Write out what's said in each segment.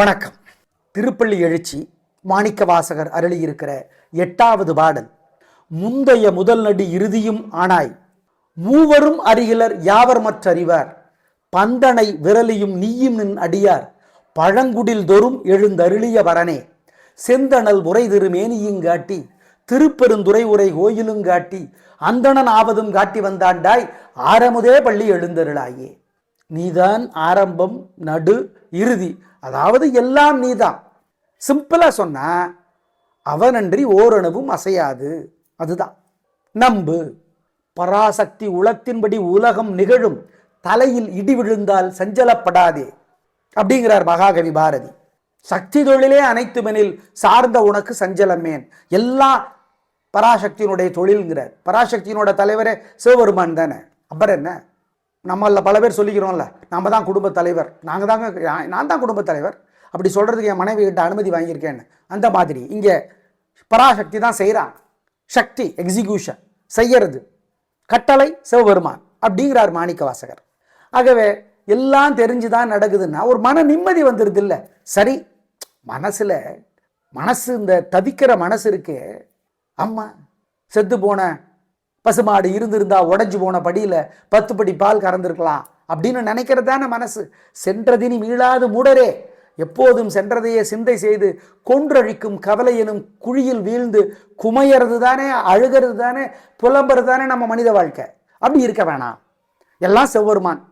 வணக்கம். திருப்பள்ளி எழுச்சி மாணிக்க வாசகர் அருளியிருக்கிற எட்டாவது பாடல். முந்தைய முதல் நடி இறுதியும் ஆனாய். மூவரும் அறிகிலர் யாவர் மற்றறிவார்? பந்தனை விரலியும் நீயும் நின் அடியார். பழங்குடில் தொறும் எழுந்தருளிய வரனே. செந்தணல் உரை திருமேனியுங்காட்டி திருப்பெருந்துறை உரை கோயிலுங்காட்டி அந்தணன் ஆவதும் காட்டி வந்தாண்டாய். ஆரமுதே பள்ளி எழுந்தருளாயே. நீதான் ஆரம்பம் நடு இறுதி. அதாவது எல்லாம் நீதான். சிம்பிளாக சொன்னால் அவனன்றி ஓரணுவும் அசையாது. அதுதான். நம்பு. பராசக்தி உளத்தின்படி உலகம் நிகழும். தலையில் இடி விழுந்தால் சஞ்சலப்படாதே. அப்படிங்கிறார் மகாகவி பாரதி. சக்தி தொழிலே அனைத்துமெனில் சார்ந்த உனக்கு சஞ்சலமேன். எல்லா பராசக்தியினுடைய தொழில்ங்கிறார். பராசக்தியினோட தலைவரே சிவபெருமான் தானே. அப்புறம் என்ன? நம்மளில் பல பேர் சொல்லிக்கிறோம்ல நம்ம தான் குடும்ப தலைவர். நாங்கள் தாங்க நான் தான் குடும்ப தலைவர். அப்படி சொல்கிறதுக்கு என் மனைவி கிட்ட அனுமதி வாங்கியிருக்கேன்னு. அந்த மாதிரி இங்கே பராசக்தி தான் செய்கிறான் சக்தி எக்ஸிக்யூஷன் செய்யறது. கட்டளை சிவபெருமான் அப்படிங்கிறார் மாணிக்க வாசகர் ஆகவே எல்லாம் தெரிஞ்சு தான் நடக்குதுன்னா ஒரு மன நிம்மதி வந்துடுது இல்லை சரி மனசில் மனசு இந்த தவிக்கிற மனசு இருக்கே. அம்மா செத்து போன பசுமாடு இருந்திருந்தா உடஞ்சி போன படியில் பத்து படி பால் கறந்துருக்கலாம் அப்படின்னு நினைக்கிறது தானே மனசு. சென்றதினி மீளாது மூடரே. எப்போதும் சென்றதையே சிந்தை செய்து கொன்றழிக்கும் கவலை எனும் குழியில் வீழ்ந்து குமையறது தானே அழுகிறது தானே புலம்புறது தானே நம்ம மனித வாழ்க்கை. அப்படி இருக்க வேணாம். எல்லாம் செவ்வருமான்.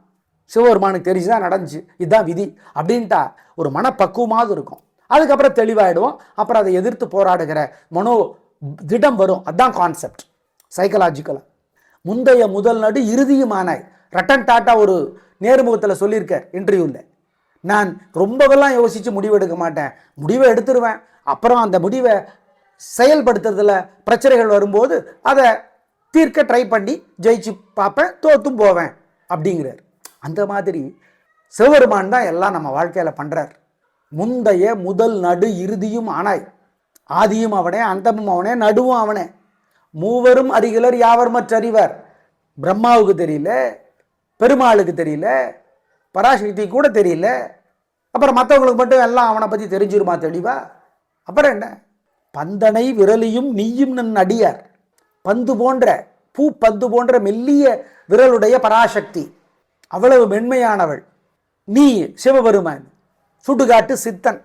சிவபெருமானுக்கு தெரிஞ்சுதான் நடந்துச்சு. இதுதான் விதி அப்படின்ட்டா ஒரு மனப்பக்குவமாவது இருக்கும். அதுக்கப்புறம் தெளிவாயிடுவோம். அப்புறம் அதை எதிர்த்து போராடுகிற மனோ திடம் வரும். அதான் கான்செப்ட் சைக்கலாஜிக்கலாக முந்தைய முதல் நடு இறுதியுமானாய். ரட்டன் டாட்டா ஒரு நேர்முகத்தில் சொல்லியிருக்கார் இன்டர்வியூவில் நான் ரொம்பவெல்லாம் யோசித்து முடிவு எடுக்க மாட்டேன். முடிவை எடுத்துருவேன். அப்புறம் அந்த முடிவை செயல்படுத்துறதுல பிரச்சனைகள் வரும்போது அதை தீர்க்க ட்ரை பண்ணி ஜெயிச்சு பார்ப்பேன் தோத்தும் போவேன் அப்படிங்கிறார். அந்த மாதிரி சிவபெருமான் தான் எல்லாம் நம்ம வாழ்க்கையில் பண்ணுறார் முந்தைய முதல் நடு இறுதியும் ஆனாய். ஆதியும் அவனே அந்தமும் அவனே நடுவும் அவனே. மூவரும் அறிகளர் யாவர் மற்றறிவர் பிரம்மாவுக்கு தெரியல பெருமாளுக்கு தெரியல பராசக்தி கூட தெரியல. அப்புறம் மற்றவங்களுக்கு மட்டும் எல்லாம் அவனை பற்றி தெரிஞ்சிருமா தெளிவா? அப்புறம் என்ன? பந்தனை விரலியும் நீயும் நன் அடியார். பந்து போன்ற பூ பந்து போன்ற மெல்லிய விரலுடைய பராசக்தி. அவ்வளவு மென்மையானவள். நீ சிவபெருமான் சுடுகாட்டு சித்தன்.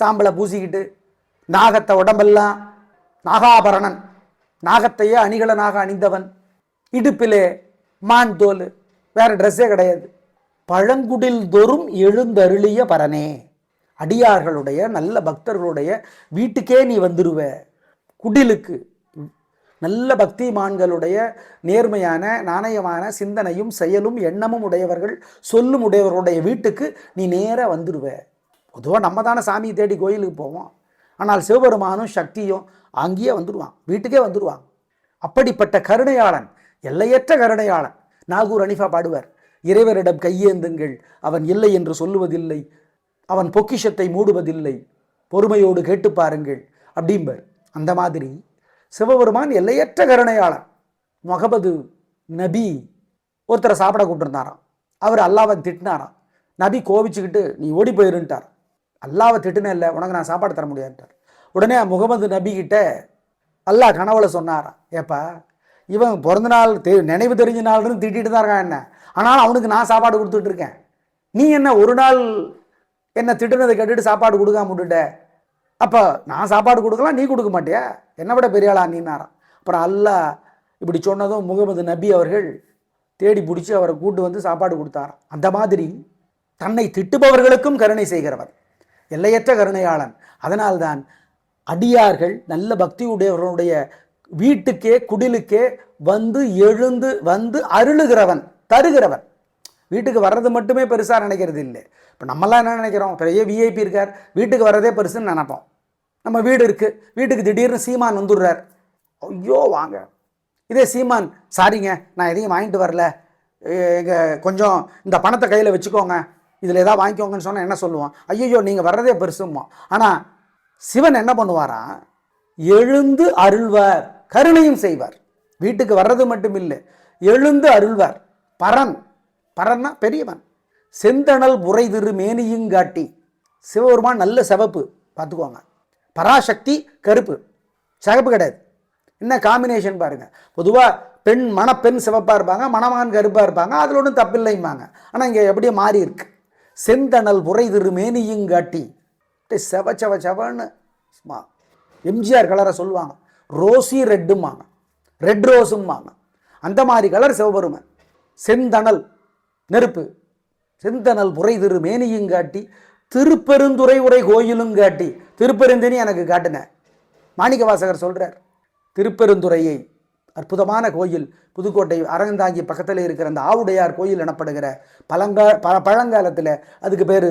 சாம்பலை பூசிக்கிட்டு நாகத்தை உடம்பெல்லாம் நாகாபரணன். நாகத்தையே அணிகலனாக அணிந்தவன். இடுப்பிலே மான் தோல் வேற ட்ரெஸ்ஸே கிடையாது. பழங்குடில் தோறும் எழுந்தருளிய பரனே. அடியார்களுடைய நல்ல பக்தர்களுடைய வீட்டுக்கே நீ வந்துருவ. குடிலுக்கு. நல்ல பக்திமான்களுடைய நேர்மையான நாணயமான சிந்தனையும் செயலும் எண்ணமும் உடையவர்கள் சொல்லும் உடையவர்களுடைய வீட்டுக்கு நீ நேராக வந்துடுவ பொதுவாக நம்ம தானே சாமியை தேடி கோயிலுக்கு போவோம். ஆனால் சிவபெருமானும் சக்தியும் அங்கேயே வந்துடுவான் வீட்டுக்கே வந்துடுவான். அப்படிப்பட்ட கருணையாளன் எல்லையற்ற கருணையாளன் நாகூர் அனிஃபா பாடுவார் இறைவரிடம் கையேந்துங்கள் அவன் இல்லை என்று சொல்லுவதில்லை அவன் பொக்கிஷத்தை மூடுவதில்லை பொறுமையோடு கேட்டு பாருங்கள் அப்படிம்பர். அந்த மாதிரி சிவபெருமான் எல்லையற்ற கருணையாளன் முகமது நபி ஒருத்தரை சாப்பிட கூப்பிட்டுருந்தாராம். அவர் அல்லாவை திட்டினாராம். நபி கோபிச்சுக்கிட்டு நீ ஓடி போயிருன்ட்டார். அல்லாவை திட்டுனே இல்லை உனக்கு நான் சாப்பாடு தர முடியாதுட்டார் உடனே முகமது நபிக்கிட்ட அல்லாஹ் கனவுல சொன்னாராம் ஏப்பா இவன் பிறந்த நாள் தெ நினைவு தெரிஞ்ச நாள்னு திட்டிட்டு தான் இருக்கான் என்ன? ஆனால் அவனுக்கு நான் சாப்பாடு கொடுத்துட்டு இருக்கேன். நீ என்ன ஒரு நாள் என்ன திட்டுனதை கேட்டுட்டு சாப்பாடு கொடுக்காம விட்டுட்ட? அப்போ நான் சாப்பாடு கொடுக்கலாம் நீ கொடுக்க மாட்டியா? என்னை விட பெரிய ஆளா நீனாராம் அப்புறம் அல்லாஹ் இப்படி சொன்னதும் முகமது நபி அவர்கள் தேடி பிடிச்சி அவரை கூட்டு வந்து சாப்பாடு கொடுத்தாராம். அந்த மாதிரி தன்னை திட்டுபவர்களுக்கும் கருணை செய்கிறவர். எல்லையற்ற கருணையாளன். அதனால்தான் அடியார்கள் நல்ல பக்தி உடையவர்களுடைய வீட்டுக்கே குடிலுக்கே வந்து எழுந்து வந்து அருளுகிறவன் தருகிறவன். வீட்டுக்கு வர்றது மட்டுமே பெருசாக நினைக்கிறது இல்லை. இப்போ நம்மலாம் என்ன நினைக்கிறோம்? பெரிய விஐபி இருக்கார். வீட்டுக்கு வர்றதே பெருசுன்னு நினைப்போம். நம்ம வீடு இருக்குது வீட்டுக்கு திடீர்னு சீமான் வந்துடுறார். ஐயோ வாங்க. இதே சீமான் சாரிங்க நான் எதையும் வாங்கிட்டு வரல. எங்கள் கொஞ்சம் இந்த பணத்தை கையில் வச்சுக்கோங்க. இதில் ஏதாவது வாங்கிக்கோங்கன்னு சொன்னால் என்ன சொல்லுவோம் ஐயோ நீங்கள் வர்றதே பெருசுமா ஆனால் சிவன் என்ன பண்ணுவாராம் எழுந்து அருள்வார் கருணையும் செய்வார். வீட்டுக்கு வர்றது மட்டும் இல்லை எழுந்து அருள்வார். பரன். பரன்னா பெரியவன். செந்தணல் புரை திரு மேனியுங்காட்டி சிவபெருமான் நல்ல சிவப்பு பார்த்துக்கோங்க. பராசக்தி கருப்பு. சிகப்பு கிடையாது. என்ன காம்பினேஷன் பாருங்கள் பொதுவாக பெண் மணப்பெண் சிவப்பாக இருப்பாங்க மணமகன் கருப்பாக இருப்பாங்க அதில் ஒன்றும் தப்பில்லைம்பாங்க. ஆனால் இங்கே எப்படியோ மாறி இருக்கு. செந்தணல் உரை திரு மேனியுங்காட்டி செவ செவ செவன்னு. சும்மா. எம்ஜிஆர் கலரை சொல்லுவாங்க. ரோசி ரெட்டுமாங்க ரெட் ரோஸும்மாங்க அந்த மாதிரி கலர் சிவபெருமன். செந்தணல் நெருப்பு. செந்தணல் புரை திரு மேனியுங்காட்டி திருப்பெருந்துறை உரை கோயிலும் காட்டி. திருப்பெருந்தனி எனக்கு காட்டுங்க மாணிக்க வாசகர் சொல்கிறார் திருப்பெருந்துறையை அற்புதமான கோயில். புதுக்கோட்டை அரங்கந்தாங்கி பக்கத்தில் இருக்கிற அந்த ஆவுடையார் கோயில் எனப்படுகிற பழங்கா ப பழங்காலத்தில் அதுக்கு பேர்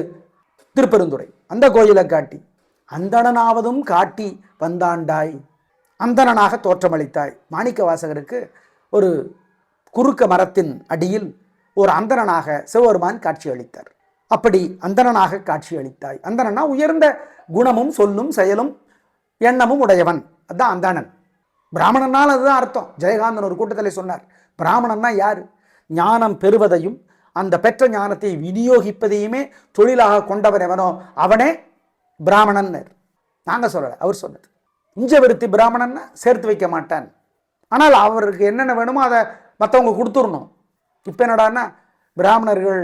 திருப்பெருந்துறை. அந்த கோயிலை காட்டி அந்தணனாவதும் காட்டி வந்தாண்டாய் அந்தணனாக தோற்றமளித்தாய். மாணிக்க வாசகருக்கு ஒரு குறுக்க மரத்தின் அடியில் ஒரு அந்தணனாக சிவபெருமான் காட்சி அளித்தார் அப்படி அந்தணனாக காட்சி அளித்தாய் அந்தணனா உயர்ந்த குணமும் சொல்லும் செயலும் எண்ணமும் உடையவன். அதான் அந்தணன். பிராமணனால் அதுதான் அர்த்தம். ஜெயகாந்தன் ஒரு கூட்டத்தில் சொன்னார் பிராமணன்னா யார்? ஞானம் பெறுவதையும் அந்த பெற்ற ஞானத்தை விநியோகிப்பதையுமே தொழிலாக கொண்டவன் எவனோ அவனே பிராமணன் நாங்கள் சொல்லலை அவர் சொன்னது. இஞ்சவருத்தி பிராமணன்னா சேர்த்து வைக்க மாட்டான். ஆனால் அவருக்கு என்னென்ன வேணுமோ அதை மற்றவங்க கொடுத்துடணும். இப்போ என்னடான்னா பிராமணர்கள்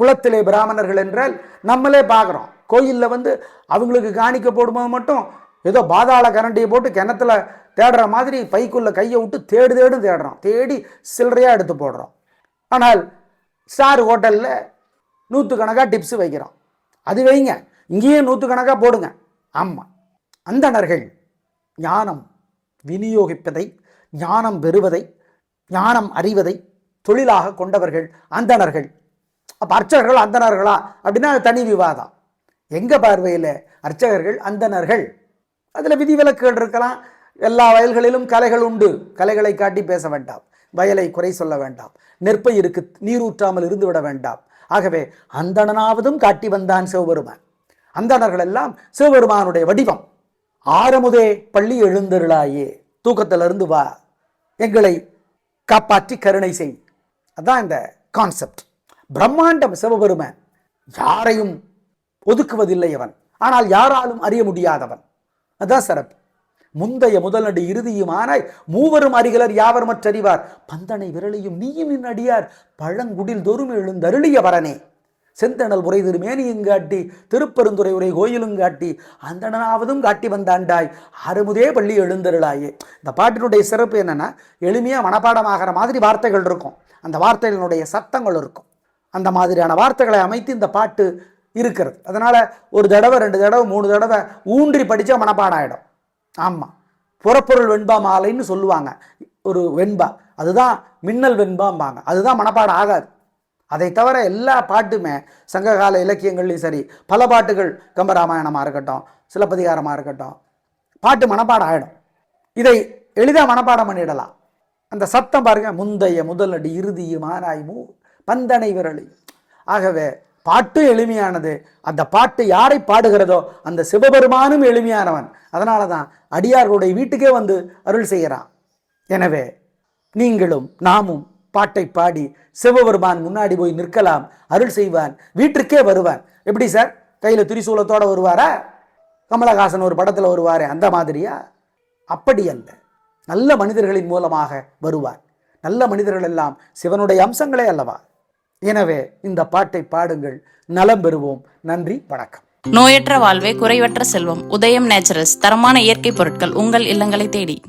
குலத்திலே பிராமணர்கள் என்றால் நம்மளே பார்க்குறோம். கோயிலில் வந்து அவங்களுக்கு காணிக்க போடும்போது மட்டும் ஏதோ பாதாள கரண்டியை போட்டு கிணத்துல தேடுற மாதிரி பைக்குள்ள கையை விட்டு தேடு தேடு தேடுறோம் தேடி சில்லறையாக எடுத்து போடுறோம் ஆனால் ஸ்டார் ஹோட்டலில் நூற்றுக்கணக்காக டிப்ஸ் வைக்கிறோம் அது வைங்க. இங்கேயே நூற்றுக்கணக்காக போடுங்க. ஆமாம் அந்தணர்கள் ஞானம் விநியோகிப்பதை ஞானம் பெறுவதை ஞானம் அறிவதை தொழிலாக கொண்டவர்கள் அந்தணர்கள். அப்போ அர்ச்சகர்கள் அந்தணர்களா? அப்படின்னா தனி விவாதம். எங்கள் பார்வையில் அர்ச்சகர்கள் அந்தணர்கள்? அதில் விதிவிலக்குகள் இருக்கலாம். எல்லா வயல்களிலும் கலைகள் உண்டு. கலைகளை காட்டி பேச வேண்டாம். வயலை குறை சொல்ல வேண்டாம். நெற்பயிருக்கு நீரூற்றாமல் இருந்து விட வேண்டாம். ஆகவே அந்தணனாவதும் காட்டி வந்தான் சிவபெருமான். அந்தணர்கள் எல்லாம் சிவபெருமானுடைய வடிவம். ஆரமுதே பள்ளி எழுந்தருளாயே. தூக்கத்திலிருந்து வா. எங்களை காப்பாற்றி கருணை செய். அதான் இந்த கான்செப்ட் பிரம்மாண்டம் சிவபெருமன். யாரையும் ஒதுக்குவதில்லை அவன். ஆனால் யாராலும் அறிய முடியாதவன். அதான் சிறப்பு. முந்தைய முதலடி இறுதியுமானாய் மூவரும் அறிகளர் யாவர் மற்றறிவார்? பந்தனை விரலையும் நீயும் நின் அடியார். பழங்குடில் தோறும் எழுந்தருளிய வரனே. செந்தணல் உரை திருமேனியும் காட்டி திருப்பெருந்துறை உரை கோயிலும் காட்டி அந்தணனாவதும் காட்டி வந்தாண்டாய். அருமுதே பள்ளி எழுந்தருளாயே. இந்த பாட்டினுடைய சிறப்பு என்னென்னா எளிமையாக மனப்பாடமாகிற மாதிரி வார்த்தைகள் இருக்கும். அந்த வார்த்தைகளினுடைய சத்தங்கள் இருக்கும். அந்த மாதிரியான வார்த்தைகளை அமைத்து இந்த பாட்டு இருக்கிறது. அதனால் ஒரு தடவை ரெண்டு தடவை மூணு தடவை ஊன்றி படித்தா மனப்பாடம் ஆகிடும் ஆமாம் புறப்பொருள் வெண்பா மாலைன்னு சொல்லுவாங்க. ஒரு வெண்பா. அதுதான் மின்னல் வெண்பாம்பாங்க. அதுதான் மனப்பாடம் ஆகாது. அதை தவிர எல்லா பாட்டுமே சங்ககால இலக்கியங்கள்லையும் சரி பல பாட்டுகள் கம்பராமாயணமாக இருக்கட்டும் சிலப்பதிகாரமாக இருக்கட்டும் பாட்டு மனப்பாடம் ஆகிடும் இதை எளிதாக மனப்பாடம் பண்ணிடலாம். அந்த சத்தம் பாருங்க முந்தைய முதலடி இறுதியும் ஆராய் மூ பந்தனை விரலி ஆகவே பாட்டு எளிமையானது. அந்த பாட்டு யாரை பாடுகிறதோ அந்த சிவபெருமானும் எளிமையானவன். அதனால தான் அடியார்களுடைய வீட்டுக்கே வந்து அருள் செய்கிறான். எனவே நீங்களும் நாமும் பாட்டை பாடி சிவபெருமான் முன்னாடி போய் நிற்கலாம். அருள் செய்வான். வீட்டிற்கே வருவான். எப்படி சார்? கையில் திரிசூலத்தோடு வருவாரா? கமலஹாசன் ஒரு படத்தில் வருவார் அந்த மாதிரியா? அப்படி அல்ல. நல்ல மனிதர்களின் மூலமாக வருவார். நல்ல மனிதர்கள் எல்லாம் சிவனுடைய அம்சங்களே அல்லவா? எனவே இந்த பாட்டை பாடுங்கள். நலம் பெறுவோம். நன்றி வணக்கம். நோயற்ற வாழ்வே குறைவற்ற செல்வம். உதயம் நேச்சுரல்ஸ் தரமான இயற்கை பொருட்கள் உங்கள் இல்லங்களை தேடி.